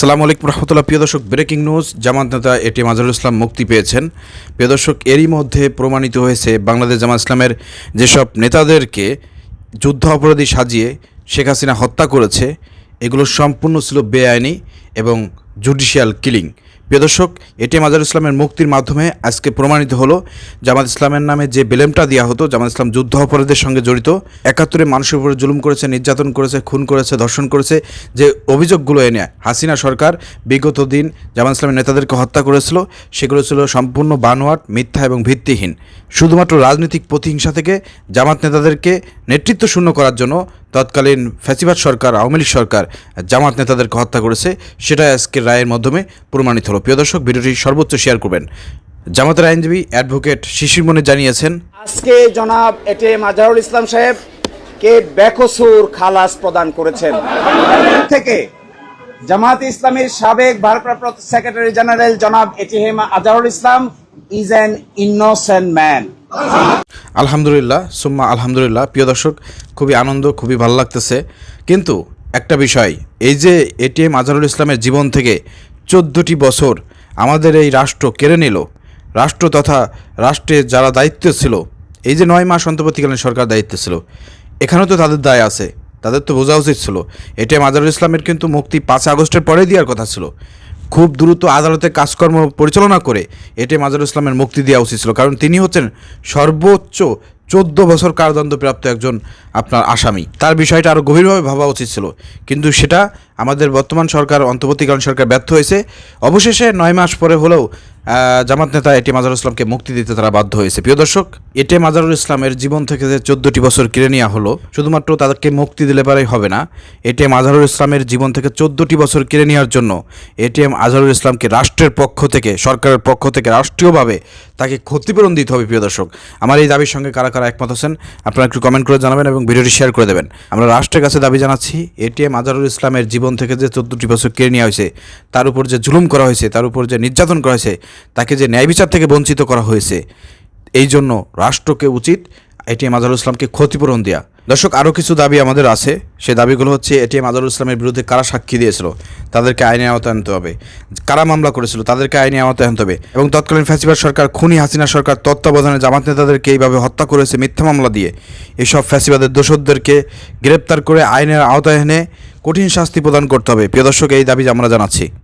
আসসালামু আলাইকুম রহমতুল্লাহ। প্রিয় দর্শক, ব্রেকিং নিউজ, জামাত নেতা এটি মাজারুল ইসলাম মুক্তি পেয়েছেন। প্রিয় দর্শক, এরই মধ্যে প্রমাণিত হয়েছে বাংলাদেশ জামাত ইসলামের যেসব নেতাদেরকে যুদ্ধ অপরাধী সাজিয়ে শেখ হাসিনা হত্যা করেছে, এগুলো সম্পূর্ণ ছিল বেআইনি এবং জুডিশিয়াল কিলিং। প্রিয় দর্শক, এটি মাজার ইসলামের মুক্তির মাধ্যমে আজকে প্রমাণিত হলো জামাত ইসলামের নামে যে বেলেমটা দেওয়া হতো, জামাত ইসলাম যুদ্ধ অপরাধের সঙ্গে জড়িত। একাত্তরে মানুষের উপরে জুলুম করেছে, নির্যাতন করেছে, খুন করেছে, ধর্ষণ করেছে, যে অভিযোগগুলো এনে হাসিনা সরকার বিগত দিন জামাত ইসলামের নেতাদেরকে হত্যা করেছিল। সেগুলো ছিল সম্পূর্ণ বানোয়াট, মিথ্যা এবং ভিত্তিহীন। শুধুমাত্র রাজনৈতিক প্রতিহিংসা থেকে জামাত নেতাদেরকে নেতৃত্ব শূন্য করার জন্য তৎকালীন ফ্যাসিবাদ সরকার, আওয়ামী লীগ সরকার জামাত নেতাদেরকে হত্যা করেছে। সেটা আজকের রায়ের মাধ্যমে প্রমাণিত হলো। প্রিয় দর্শক ভিডিওটি সর্বোচ্চ শেয়ার করবেন। জামাতের আইনজীবী অ্যাডভোকেট শিশির মনে জানিয়েছেন আজকে জনাব এটে মাজারুল ইসলাম সাহেব কে বেকসুর খালাস প্রদান করেছেন। থেকে জামাত ইসলামের সাবেক ভারপ্রাপ্ত সেক্রেটারি জেনারেল জনাব ATM Azharul Islam is an innocent man. আলহামদুলিল্লাহ সুম্মা আলহামদুলিল্লাহ। প্রিয় দর্শক খুবই আনন্দ খুবই ভালো লাগতেছে। কিন্তু একটা বিষয়, এই যে এটিএম আজহারুল ইসলামের জীবন থেকে চোদ্দোটি বছর আমাদের এই রাষ্ট্র কেড়ে নিল, রাষ্ট্র তথা রাষ্ট্রে যারা দায়িত্ব ছিল, এই যে নয় মাস অন্তর্বর্তীকালীন সরকার দায়িত্ব ছিল, এখানেও তো তাদের দায় আছে, তাদের তো বোঝা উচিত ছিল। এটিএম আজহারুল ইসলামের কিন্তু মুক্তি পাঁচ আগস্টের পরে দেওয়ার কথা ছিল। খুব দ্রুত আদালতে কাজকর্ম পরিচালনা করে এটি মাজারুল ইসলামের মুক্তি দেওয়া উচিত ছিল, কারণ তিনি হচ্ছেন সর্বোচ্চ চোদ্দ বছর কারাদণ্ডপ্রাপ্ত একজন আপনার আসামি। তার বিষয়টা আরও গভীরভাবে ভাবা উচিত ছিল। কিন্তু সেটা আমাদের বর্তমান সরকার, অন্তর্বর্তীকালীন সরকার ব্যর্থ হয়েছে। অবশেষে নয় মাস পরে হলেও জামাত নেতা এটি মাজারুল ইসলামকে মুক্তি দিতে তারা বাধ্য হয়েছে। প্রিয় দর্শক এটি মাজারুল ইসলামের জীবন থেকে যে চোদ্দটি বছর কেড়ে নেওয়া হলো, শুধুমাত্র তাদেরকে মুক্তি দিলে পারেই হবে না। এটিএম আজহারুল ইসলামের জীবন থেকে চোদ্দটি বছর কেড়ে নেওয়ার জন্য এটিএম আজহারুল ইসলামকে রাষ্ট্রের পক্ষ থেকে, সরকারের পক্ষ থেকে রাষ্ট্রীয়ভাবে তাকে ক্ষতিপূরণ দিতে হবে, প্রিয় দর্শক। আমার এই দাবির সঙ্গে কারা কারা একমত আছেন, আপনারা একটু কমেন্ট করে জানাবেন এবং ভিডিওটি শেয়ার করে দেবেন। আমরা রাষ্ট্রের কাছে দাবি জানাচ্ছি এটিএম আজহারুল ইসলামের জীবন থেকে যে চোদ্দটি বছর কেড়ে নেওয়া হয়েছে, তার উপর যে জুলুম করা হয়েছে, তার উপর যে নির্যাতন করা হয়েছে তাকে যে ন্যায় বিচার থেকে বঞ্চিত করা হয়েছে, এই জন্য রাষ্ট্রকে উচিত এটিএম আজহারুল ইসলামকে ক্ষতিপূরণ দেওয়া দর্শক, আরও কিছু দাবি আমাদের আছে। সে দাবিগুলো হচ্ছে এটিএম আজহারুল ইসলামের বিরুদ্ধে কারা সাক্ষী দিয়েছিল, তাদেরকে আইনে আওতায় আনতে হবে। কারা মামলা করেছিল, তাদেরকে আইনে আওতায় আনতে হবে। এবং তৎকালীন ফ্যাসিবাদ সরকার, খুনি হাসিনা সরকার, তত্ত্বাবধানে জামাত নেতাদেরকে এইভাবে হত্যা করেছে, মিথ্যা মামলা দিয়ে। এসব ফ্যাসিবাদের দোষরদেরকে গ্রেপ্তার করে আইনের আওতায় এনে কঠিন শাস্তি প্রদান করতে হবে। প্রিয় দর্শক, এই দাবি আমরা জানাচ্ছি।